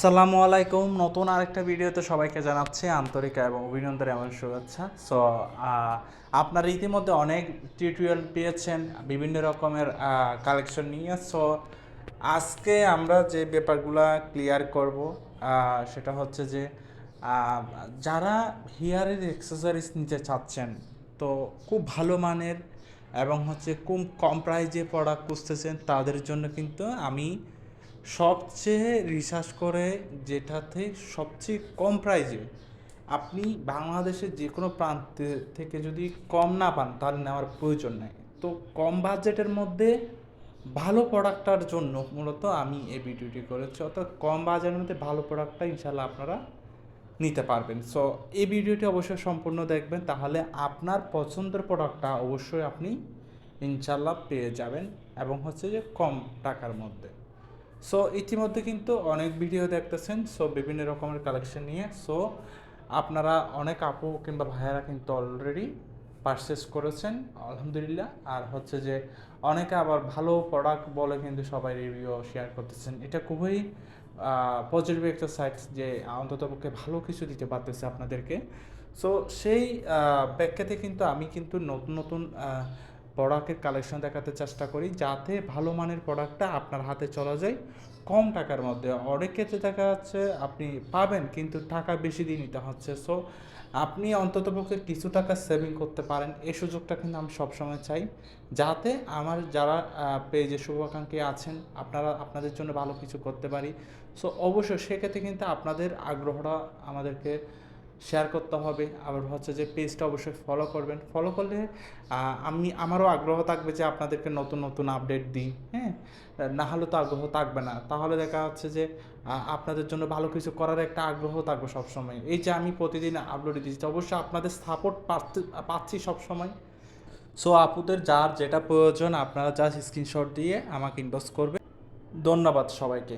আসসালামু আলাইকুম। নতুন আরেকটা ভিডিওতে সবাইকে জানাচ্ছি আন্তরিক এবং অভিনন্দন এবং শুভেচ্ছা। সো আপনারা ইতিমধ্যে অনেক টিউটোরিয়াল পেয়েছেন, বিভিন্ন রকমের কালেকশন নিয়ে। সো আজকে আমরা যে ব্যাপারগুলো ক্লিয়ার করব সেটা হচ্ছে যে যারা হেয়ারের এক্সেসরিজ নিতে চাচ্ছেন, তো খুব ভালো মানের এবং হচ্ছে কম কম প্রাইজে প্রোডাক্ট খুঁজতেছেন, তাদের জন্য কিন্তু আমি সবচেয়ে রিসার্চ করে যেটাতে সবচেয়ে কম প্রাইজে আপনি বাংলাদেশের যে কোনো প্রান্ত থেকে যদি কম না পান, তাহলে নেওয়ার প্রয়োজন নাই। তো কম বাজেটের মধ্যে ভালো প্রোডাক্টটার জন্য মূলত আমি এই ভিডিওটি করেছি। অর্থাৎ কম বাজেটের মধ্যে ভালো প্রোডাক্টটা ইনশাল্লাহ আপনারা নিতে পারবেন। সো এই ভিডিওটি অবশ্যই সম্পূর্ণ দেখবেন। তাহলে আপনার পছন্দের প্রোডাক্টটা অবশ্যই আপনি ইনশাল্লাহ পেয়ে যাবেন। এবং হচ্ছে যে কম টাকার মধ্যে। সো ইতিমধ্যে কিন্তু অনেক ভিডিও দেখতেছেন। সো বিভিন্ন রকমের কালেকশন নিয়ে। সো আপনারা অনেক আপু কিংবা ভাইয়েরা কিন্তু অলরেডি পারচেস করেছেন, আলহামদুলিল্লাহ। আর হচ্ছে যে, অনেকে আবার ভালো প্রোডাক্ট বলে কিন্তু সবাই রিভিউ শেয়ার করতেছেন। এটা খুবই পজিটিভ একটা সাইট যে, অন্তত পক্ষে ভালো কিছু দিতে পারতেছে আপনাদেরকে। সো সেই ব্যাখ্যাতে কিন্তু আমি কিন্তু নতুন নতুন প্রোডাক্টের কালেকশন দেখাতে চেষ্টা করি যাতে ভালো মানের প্রোডাক্টটা আপনার হাতে চলে যায়। কম টাকার মধ্যে। অনেক ক্ষেত্রে দেখা যাচ্ছে আপনি পাবেন কিন্তু টাকা বেশি দিয়ে নিতে হচ্ছে। সো আপনি অন্ততপক্ষে কিছু টাকা সেভিং করতে পারেন। এই সুযোগটা কিন্তু আমি সবসময় চাই। যাতে আমার যারা পেজে শুভাকাঙ্ক্ষী আছেন, আপনারা আপনাদের জন্য ভালো কিছু করতে পারি। সো অবশ্যই সেক্ষেত্রে কিন্তু আপনাদের আগ্রহটা আমাদেরকে শেয়ার করতে হবে। আবার হচ্ছে যে পেজটা অবশ্যই ফলো করবেন। ফলো করলে আমি, আমারও আগ্রহ থাকবে যে আপনাদেরকে নতুন নতুন আপডেট দিই হ্যাঁ? না হলে তো আগ্রহ থাকবে না। তাহলে দেখা যাচ্ছে যে আপনাদের জন্য ভালো কিছু করার একটা আগ্রহ থাকবে সবসময়। এই যে আমি প্রতিদিন আপলোড দিচ্ছি অবশ্যই আপনাদের সাপোর্ট পাচ্ছি সবসময়। সো আপুদের যার যেটা প্রয়োজন, আপনারা জাস্ট স্ক্রিনশট দিয়ে আমাকে ইনবক্স করবে ধন্যবাদ সবাইকে।